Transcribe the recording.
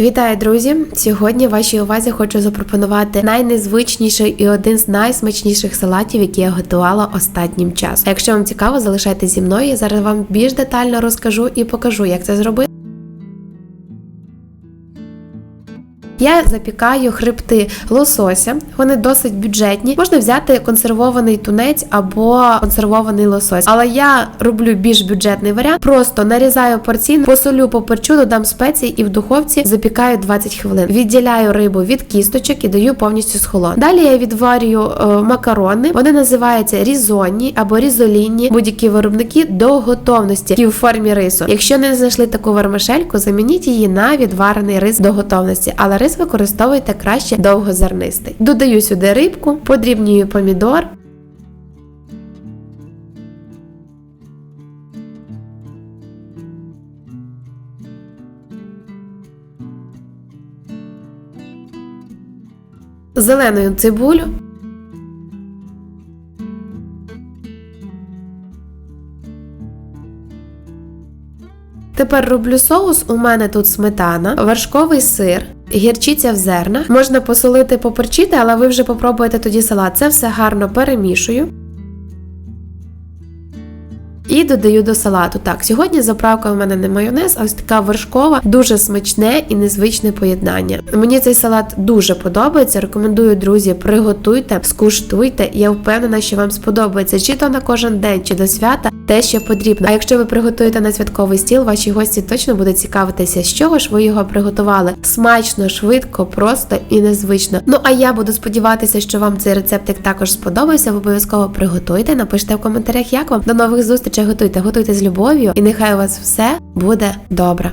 Вітаю, друзі! Сьогодні вашій увазі хочу запропонувати найнезвичніший і один з найсмачніших салатів, які я готувала останнім часом. Якщо вам цікаво, залишайтеся зі мною. Я зараз вам більш детально розкажу і покажу, як це зробити. Я запікаю хребти лосося. Вони досить бюджетні. Можна взяти консервований тунець або консервований лосось. Але я роблю більш бюджетний варіант. Просто нарізаю порційно, посолю, поперчу, додам спеції і в духовці запікаю 20 хвилин. Відділяю рибу від кісточок і даю повністю схолон. Далі я відварюю е, макарони. Вони називаються різонні або різолінні. Будь-які виробники до готовності які в формі рису. Якщо не знайшли таку вермишельку, замініть її на відварений рис до готовності. Але рис використовуйте краще довгозернистий. Додаю сюди рибку, подрібнюю помідор. Зеленою цибулю. Тепер роблю соус. У мене тут сметана, вершковий сир, гірчиця в зернах. Можна посолити, поперчити, але ви вже попробуєте тоді салат. Це все гарно перемішую. І додаю до салату. Так, сьогодні заправка у мене не майонез, а ось така вершкова, дуже смачне і незвичне поєднання. Мені цей салат дуже подобається. Рекомендую, друзі, приготуйте, скуштуйте. Я впевнена, що вам сподобається чи то на кожен день, чи до свята. Те, що потрібно. А якщо ви приготуєте на святковий стіл, ваші гості точно будуть цікавитися, з чого ж ви його приготували. Смачно, швидко, просто і незвично. Ну а я буду сподіватися, що вам цей рецептик також сподобався. Ви обов'язково приготуйте, напишіть в коментарях, як вам. До нових зустрічей готуйте, готуйте з любов'ю, і нехай у вас все буде добре.